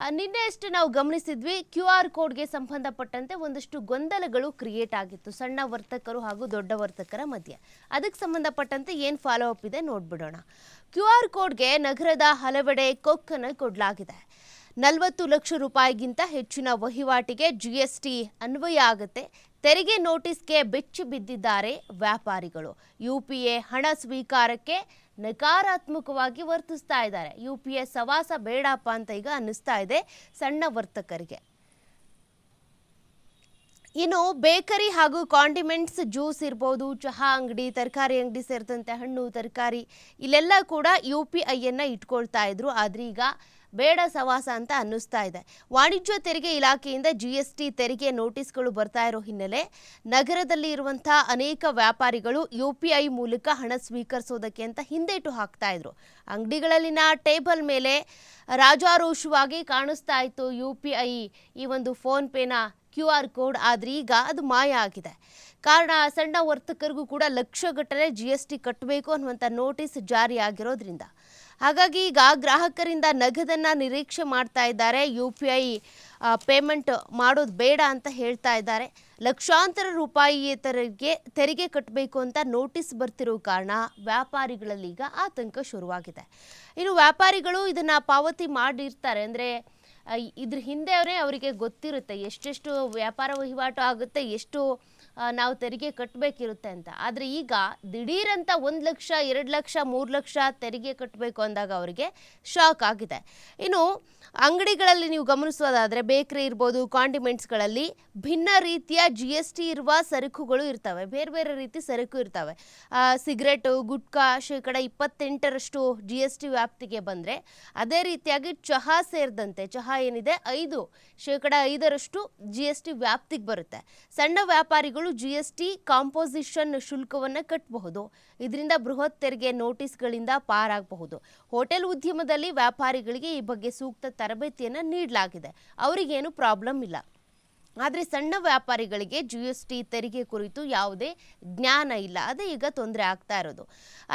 ನಿನ್ನೆ ಅಷ್ಟು ನಾವು ಗಮನಿಸಿದ್ವಿ ಕ್ಯೂ ಆರ್ ಕೋಡ್ಗೆ ಸಂಬಂಧಪಟ್ಟಂತೆ ಒಂದಷ್ಟು ಗೊಂದಲಗಳು ಕ್ರಿಯೇಟ್ ಆಗಿತ್ತು, ಸಣ್ಣ ವರ್ತಕರು ಹಾಗೂ ದೊಡ್ಡ ವರ್ತಕರ ಮಧ್ಯೆ. ಅದಕ್ಕೆ ಸಂಬಂಧಪಟ್ಟಂತೆ ಏನು ಫಾಲೋ ಅಪ್ ಇದೆ ನೋಡ್ಬಿಡೋಣ. ಕ್ಯೂ ಆರ್ ಕೋಡ್ಗೆ ನಗರದ ಹಲವೆಡೆ ಕೊಕ್ಕನ್ನು ಕೊಡಲಾಗಿದೆ. ನಲವತ್ತು ಲಕ್ಷ ರೂಪಾಯಿಗಿಂತ ಹೆಚ್ಚಿನ ವಹಿವಾಟಿಗೆ ಜಿಎಸ್ಟಿ ಅನ್ವಯ ಆಗುತ್ತೆ. ತೆರಿಗೆ ನೋಟಿಸ್ಗೆ ಬೆಚ್ಚಿ ಬಿದ್ದಿದ್ದಾರೆ ವ್ಯಾಪಾರಿಗಳು. ಯುಪಿಎ ಹಣ ಸ್ವೀಕಾರಕ್ಕೆ ನಕಾರಾತ್ಮಕವಾಗಿ ವರ್ತಿಸ್ತಾ ಇದ್ದಾರೆ. ಯು ಪಿ ಎ ಸವಾಸ ಬೇಡಪ್ಪ ಅಂತ ಈಗ ಅನ್ನಿಸ್ತಾ ಇದೆ ಸಣ್ಣ ವರ್ತಕರಿಗೆ. ಇನ್ನು ಬೇಕರಿ ಹಾಗೂ ಕಾಂಡಿಮೆಂಟ್ಸ್ ಜ್ಯೂಸ್ ಇರ್ಬೋದು, ಚಹಾ ಅಂಗಡಿ, ತರಕಾರಿ ಅಂಗಡಿ ಸೇರಿದಂತೆ ಹಣ್ಣು, ತರಕಾರಿ, ಇಲ್ಲೆಲ್ಲ ಕೂಡ ಯು ಪಿ ಐಯನ್ನು ಇಟ್ಕೊಳ್ತಾ ಇದ್ರು. ಆದರೆ ಈಗ ಬೇಡ ಸವಾಸ ಅಂತ ಅನ್ನಿಸ್ತಾ ಇದೆ. ವಾಣಿಜ್ಯ ತೆರಿಗೆ ಇಲಾಖೆಯಿಂದ ಜಿ ಎಸ್ ಟಿ ತೆರಿಗೆ ನೋಟಿಸ್ಗಳು ಬರ್ತಾ ಇರೋ ಹಿನ್ನೆಲೆ ನಗರದಲ್ಲಿ ಇರುವಂತಹ ಅನೇಕ ವ್ಯಾಪಾರಿಗಳು ಯು ಪಿ ಐ ಮೂಲಕ ಹಣ ಸ್ವೀಕರಿಸೋದಕ್ಕೆ ಅಂತ ಹಿಂದೇಟು ಹಾಕ್ತಾ ಇದ್ರು. ಅಂಗಡಿಗಳಲ್ಲಿನ ಟೇಬಲ್ ಮೇಲೆ ರಾಜಾರೋಷವಾಗಿ ಕಾಣಿಸ್ತಾ ಇತ್ತು ಯು ಪಿ ಐ ಈ ಒಂದು ಫೋನ್ ಪೇನ ಕ್ಯೂ ಆರ್ ಕೋಡ್, ಆದ್ರೆ ಈಗ ಅದು ಮಾಯ ಆಗಿದೆ. ಕಾರಣ ಸಣ್ಣ ವರ್ತಕರಿಗೂ ಕೂಡ ಲಕ್ಷಗಟ್ಟಲೆ ಜಿ ಎಸ್ ಟಿ ಕಟ್ಟಬೇಕು ಅನ್ನುವಂಥ ನೋಟಿಸ್ ಜಾರಿ ಆಗಿರೋದ್ರಿಂದ. ಹಾಗಾಗಿ ಈಗ ಗ್ರಾಹಕರಿಂದ ನಗದನ್ನ ನಿರೀಕ್ಷೆ ಮಾಡ್ತಾ ಇದ್ದಾರೆ. ಯು ಪಿ ಐ ಪೇಮೆಂಟ್ ಮಾಡೋದು ಬೇಡ ಅಂತ ಹೇಳ್ತಾ ಇದ್ದಾರೆ. ಲಕ್ಷಾಂತರ ರೂಪಾಯಿ ತೆರಿಗೆ ತೆರಿಗೆ ಕಟ್ಟಬೇಕು ಅಂತ ನೋಟಿಸ್ ಬರ್ತಿರೋ ಕಾರಣ ವ್ಯಾಪಾರಿಗಳಲ್ಲಿ ಈಗ ಆತಂಕ ಶುರುವಾಗಿದೆ. ಇನ್ನು ವ್ಯಾಪಾರಿಗಳು ಇದನ್ನ ಪಾವತಿ ಮಾಡಿರ್ತಾರೆ. ಅಂದರೆ ಇದ್ರ ಹಿಂದೆ ಅವರೇ ಅವರಿಗೆ ಗೊತ್ತಿರುತ್ತೆ ಎಷ್ಟೆಷ್ಟು ವ್ಯಾಪಾರ ವಹಿವಾಟು ಆಗುತ್ತೆ, ಎಷ್ಟು ನಾವು ತೆರಿಗೆ ಕಟ್ಟಬೇಕಿರುತ್ತೆ ಅಂತ. ಆದರೆ ಈಗ ದಿಢೀರಂತ ಒಂದು ಲಕ್ಷ, ಎರಡು ಲಕ್ಷ, ಮೂರು ಲಕ್ಷ ತೆರಿಗೆ ಕಟ್ಟಬೇಕು ಅಂದಾಗ ಅವರಿಗೆ ಶಾಕ್ ಆಗಿದೆ. ಇನ್ನು ಅಂಗಡಿಗಳಲ್ಲಿ ನೀವು ಗಮನಿಸೋದಾದರೆ ಬೇಕರಿ ಇರ್ಬೋದು ಕಾಂಡಿಮೆಂಟ್ಸ್ಗಳಲ್ಲಿ ಭಿನ್ನ ರೀತಿಯ ಜಿ ಎಸ್ ಟಿ ಇರುವ ಸರಕುಗಳು ಇರ್ತವೆ. ಬೇರೆ ಬೇರೆ ರೀತಿ ಸರಕು ಇರ್ತವೆ. ಸಿಗರೇಟು, ಗುಟ್ಕಾ, ಶೇಕಡ ಇಪ್ಪತ್ತೆಂಟರಷ್ಟು ಜಿ ಎಸ್ ಟಿ ವ್ಯಾಪ್ತಿಗೆ ಬಂದರೆ ಅದೇ ರೀತಿಯಾಗಿ ಚಹಾ ಸೇರಿದಂತೆ, ಚಹಾ ಏನಿದೆ? ಐದು. ಶೇಕಡ ಐದರಷ್ಟು ಜಿ ಎಸ್ ಟಿ ವ್ಯಾಪ್ತಿಗೆ ಬರುತ್ತೆ. ಸಣ್ಣ ವ್ಯಾಪಾರಿಗಳು ಜಿ ಎಸ್ ಟಿ ಕಾಂಪೋಸಿಷನ್ ಶುಲ್ಕವನ್ನು ಕಟ್ಟಬಹುದು ಇದರಿಂದ ಬೃಹತ್ ತೆರಿಗೆ ನೋಟಿಸ್ಗಳಿಂದ ಪಾರಾಗಬಹುದು. ಹೋಟೆಲ್ ಉದ್ಯಮದಲ್ಲಿ ವ್ಯಾಪಾರಿಗಳಿಗೆ ಈ ಬಗ್ಗೆ ಸೂಕ್ತ ತರಬೇತಿಯನ್ನು ನೀಡಲಾಗಿದೆ. ಅವರಿಗೇನು ಪ್ರಾಬ್ಲಮ್ ಇಲ್ಲ. ಆದರೆ ಸಣ್ಣ ವ್ಯಾಪಾರಿಗಳಿಗೆ ಜಿ ಎಸ್ ಟಿ ತೆರಿಗೆ ಕುರಿತು ಯಾವುದೇ ಜ್ಞಾನ ಇಲ್ಲ. ಅದೇ ಈಗ ತೊಂದರೆ ಆಗ್ತಾ ಇರೋದು.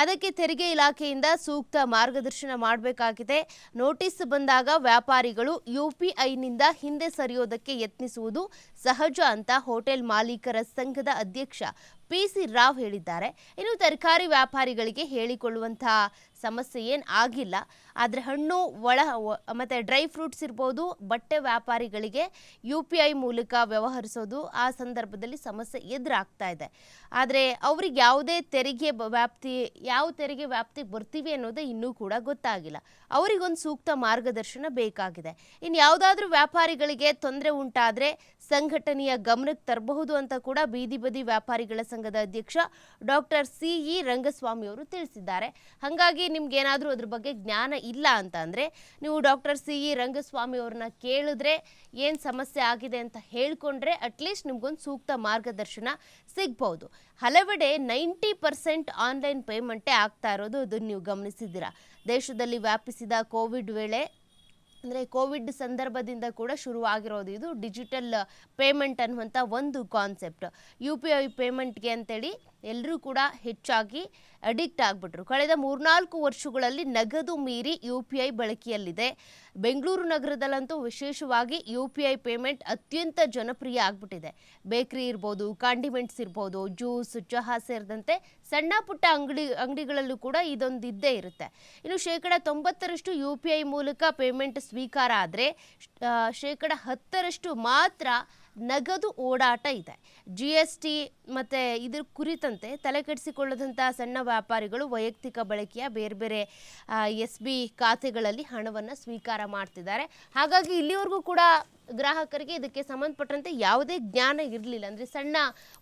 ಅದಕ್ಕೆ ತೆರಿಗೆ ಇಲಾಖೆಯಿಂದ ಸೂಕ್ತ ಮಾರ್ಗದರ್ಶನ ಮಾಡಬೇಕಾಗಿದೆ. ನೋಟಿಸ್ ಬಂದಾಗ ವ್ಯಾಪಾರಿಗಳು ಯು ಪಿ ಐನಿಂದ ಹಿಂದೆ ಸರಿಯೋದಕ್ಕೆ ಯತ್ನಿಸುವುದು ಸಹಜ ಅಂತ ಹೋಟೆಲ್ ಮಾಲೀಕರ ಸಂಘದ ಅಧ್ಯಕ್ಷ ಪಿ ಸಿ ರಾವ್ ಹೇಳಿದ್ದಾರೆ. ಇನ್ನು ತರಕಾರಿ ವ್ಯಾಪಾರಿಗಳಿಗೆ ಹೇಳಿಕೊಳ್ಳುವಂತಹ ಸಮಸ್ಯೆ ಏನು ಆಗಿಲ್ಲ. ಆದರೆ ಹಣ್ಣು ಒಳ ಮತ್ತು ಡ್ರೈ ಫ್ರೂಟ್ಸ್ ಇರ್ಬೋದು, ಬಟ್ಟೆ ವ್ಯಾಪಾರಿಗಳಿಗೆ ಯು ಪಿ ಐ ಮೂಲಕ ವ್ಯವಹರಿಸೋದು ಆ ಸಂದರ್ಭದಲ್ಲಿ ಸಮಸ್ಯೆ ಎದುರಾಗ್ತಾ ಇದೆ. ಆದರೆ ಅವ್ರಿಗೆ ಯಾವುದೇ ತೆರಿಗೆ ವ್ಯಾಪ್ತಿ, ಯಾವ ತೆರಿಗೆ ವ್ಯಾಪ್ತಿಗೆ ಬರ್ತೀವಿ ಅನ್ನೋದು ಇನ್ನೂ ಕೂಡ ಗೊತ್ತಾಗಿಲ್ಲ. ಅವರಿಗೊಂದು ಸೂಕ್ತ ಮಾರ್ಗದರ್ಶನ ಬೇಕಾಗಿದೆ. ಇನ್ನು ಯಾವುದಾದ್ರೂ ವ್ಯಾಪಾರಿಗಳಿಗೆ ತೊಂದರೆ ಉಂಟಾದರೆ ಸಂಘಟನೆಯ ಗಮನಕ್ಕೆ ತರಬಹುದು ಅಂತ ಕೂಡ ಬೀದಿ ಬದಿ ವ್ಯಾಪಾರಿಗಳ ಸಂಘದ ಅಧ್ಯಕ್ಷ ಡಾಕ್ಟರ್ ಸಿ ಇ ರಂಗಸ್ವಾಮಿ ಅವರು ತಿಳಿಸಿದ್ದಾರೆ. ಹಾಗಾಗಿ ನಿಮ್ಗೆ ಏನಾದರೂ ಅದ್ರ ಬಗ್ಗೆ ಜ್ಞಾನ ಇಲ್ಲ ಅಂತ ಅಂದರೆ ನೀವು ಡಾಕ್ಟರ್ ಸಿ ಇ ರಂಗಸ್ವಾಮಿ ಅವ್ರನ್ನ ಕೇಳಿದ್ರೆ ಏನು ಸಮಸ್ಯೆ ಆಗಿದೆ ಅಂತ ಹೇಳ್ಕೊಂಡ್ರೆ ಅಟ್ಲೀಸ್ಟ್ ನಿಮ್ಗೊಂದು ಸೂಕ್ತ ಮಾರ್ಗದರ್ಶನ ಸಿಗ್ಬಹುದು ಹಲವೆಡೆ ನೈಂಟಿ ಪರ್ಸೆಂಟ್ ಆನ್ಲೈನ್ ಪೇಮೆಂಟೇ ಆಗ್ತಾ ಇರೋದು ಅದನ್ನು ನೀವು ಗಮನಿಸಿದ್ದೀರಾ. ದೇಶದಲ್ಲಿ ವ್ಯಾಪಿಸಿದ ಕೋವಿಡ್ ವೇಳೆ, ಅಂದರೆ ಕೋವಿಡ್ ಸಂದರ್ಭದಿಂದ ಕೂಡ ಶುರುವಾಗಿರೋದು ಇದು ಡಿಜಿಟಲ್ ಪೇಮೆಂಟ್ ಅನ್ನುವಂಥ ಒಂದು ಕಾನ್ಸೆಪ್ಟ್ ಯು ಪಿ ಐ ಪೇಮೆಂಟ್ಗೆ ಅಂತೇಳಿ ಎಲ್ಲರೂ ಕೂಡ ಹೆಚ್ಚಾಗಿ ಅಡಿಕ್ಟ್ ಆಗಿಬಿಟ್ರು. ಕಳೆದ ಮೂರ್ನಾಲ್ಕು ವರ್ಷಗಳಲ್ಲಿ ನಗದು ಮೀರಿ ಯು ಪಿ ಐ ಬಳಕೆಯಲ್ಲಿದೆ. ಬೆಂಗಳೂರು ನಗರದಲ್ಲಂತೂ ವಿಶೇಷವಾಗಿ ಯು ಪಿ ಐ ಪೇಮೆಂಟ್ ಅತ್ಯಂತ ಜನಪ್ರಿಯ ಆಗ್ಬಿಟ್ಟಿದೆ. ಬೇಕರಿ ಇರ್ಬೋದು, ಕಾಂಡಿಮೆಂಟ್ಸ್ ಇರ್ಬೋದು, ಜ್ಯೂಸ್, ಚಹಾ ಸೇರಿದಂತೆ ಸಣ್ಣ ಪುಟ್ಟ ಅಂಗಡಿ, ಅಂಗಡಿಗಳಲ್ಲೂ ಕೂಡ ಇದೊಂದು ಇದ್ದೇ ಇರುತ್ತೆ. ಇನ್ನು ಶೇಕಡ ತೊಂಬತ್ತರಷ್ಟು ಯು ಪಿ ಐ ಮೂಲಕ ಪೇಮೆಂಟ್ ಸ್ವೀಕಾರ ಆದರೆ ಶೇಕಡ ಹತ್ತರಷ್ಟು ಮಾತ್ರ ನಗದು ಓಡಾಟ ಇದೆ. ಜಿ ಎಸ್ ಟಿ ಮತ್ತು ಇದ್ರ ಕುರಿತಂತೆ ತಲೆಕೆಡಿಸಿಕೊಳ್ಳದಂಥ ಸಣ್ಣ ವ್ಯಾಪಾರಿಗಳು ವೈಯಕ್ತಿಕ ಬಳಕೆಯ ಬೇರೆ ಬೇರೆ ಎಸ್ ಬಿ ಖಾತೆಗಳಲ್ಲಿ ಹಣವನ್ನು ಸ್ವೀಕಾರ ಮಾಡ್ತಿದ್ದಾರೆ. ಹಾಗಾಗಿ ಇಲ್ಲಿವರೆಗೂ ಕೂಡ ಗ್ರಾಹಕರಿಗೆ ಇದಕ್ಕೆ ಸಂಬಂಧಪಟ್ಟಂತೆ ಯಾವುದೇ ಜ್ಞಾನ ಇರಲಿಲ್ಲ. ಅಂದರೆ ಸಣ್ಣ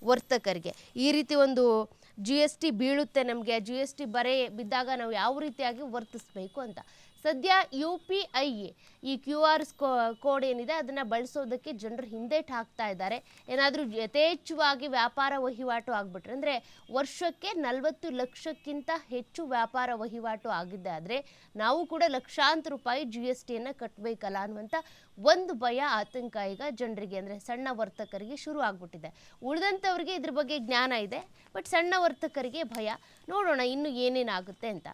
ವರ್ತಕರಿಗೆ. ಈ ರೀತಿ ಒಂದು ಜಿ ಎಸ್ ಟಿ ಬೀಳುತ್ತೆ ನಮಗೆ. ಜಿ ಎಸ್ ಟಿ ಬರೆ ಬಿದ್ದಾಗ ನಾವು ಯಾವ ರೀತಿಯಾಗಿ ವರ್ತಿಸಬೇಕು ಅಂತ. ಸದ್ಯ ಯು ಪಿ ಐ ಈ ಕ್ಯೂ ಆರ್ ಕೋಡ್ ಏನಿದೆ ಅದನ್ನು ಬಳಸೋದಕ್ಕೆ ಜನರು ಹಿಂದೇಟು ಹಾಕ್ತಾ ಇದ್ದಾರೆ. ಏನಾದರೂ ಯಥೇಚ್ಛವಾಗಿ ವ್ಯಾಪಾರ ವಹಿವಾಟು ಆಗ್ಬಿಟ್ರೆ, ಅಂದರೆ ವರ್ಷಕ್ಕೆ ನಲವತ್ತು ಲಕ್ಷಕ್ಕಿಂತ ಹೆಚ್ಚು ವ್ಯಾಪಾರ ವಹಿವಾಟು ಆಗಿದ್ದೆ ಆದರೆ, ನಾವು ಕೂಡ ಲಕ್ಷಾಂತರ ರೂಪಾಯಿ ಜಿ ಎಸ್ ಟಿಯನ್ನು ಕಟ್ಟಬೇಕಲ್ಲ ಅನ್ನುವಂಥ ಒಂದು ಭಯ ಆತಂಕ ಈಗ ಜನರಿಗೆ, ಅಂದರೆ ಸಣ್ಣ ವರ್ತಕರಿಗೆ ಶುರು ಆಗ್ಬಿಟ್ಟಿದೆ. ಉಳಿದಂಥವ್ರಿಗೆ ಇದ್ರ ಬಗ್ಗೆ ಜ್ಞಾನ ಇದೆ, ಬಟ್ ಸಣ್ಣ ವರ್ತಕರಿಗೆ ಭಯ. ನೋಡೋಣ ಇನ್ನು ಏನೇನಾಗುತ್ತೆ ಅಂತ.